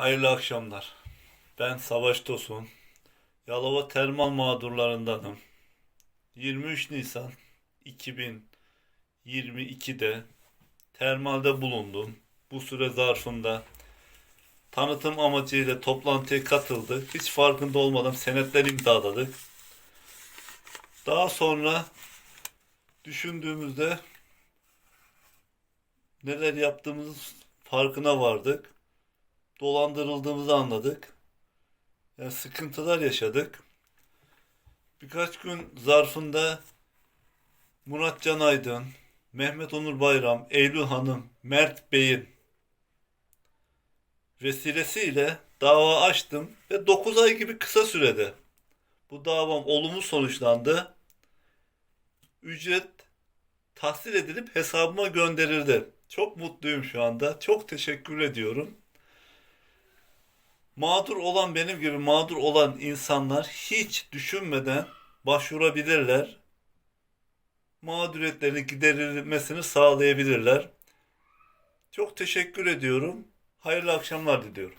Hayırlı akşamlar. Ben Savaş Tosun. Yalova termal mağdurlarındanım. 23 Nisan 2022'de termalde bulundum. Bu süre zarfında tanıtım amacıyla toplantıya katıldık. Hiç farkında olmadan senetler imzaladık. Daha sonra düşündüğümüzde neler yaptığımız farkına vardık dolandırıldığımızı anladık. Yani sıkıntılar yaşadık. Birkaç gün zarfında Murat Can Aydın, Mehmet Onur Bayram, Eylül Hanım, Mert Bey'in vesilesiyle dava açtım ve 9 ay gibi kısa sürede bu davam olumlu sonuçlandı. Ücret tahsil edilip hesabıma gönderildi. Çok mutluyum şu anda. Çok teşekkür ediyorum. Mağdur olan benim gibi mağdur olan insanlar hiç düşünmeden başvurabilirler. Mağduriyetlerin giderilmesini sağlayabilirler. Çok teşekkür ediyorum. Hayırlı akşamlar diliyorum.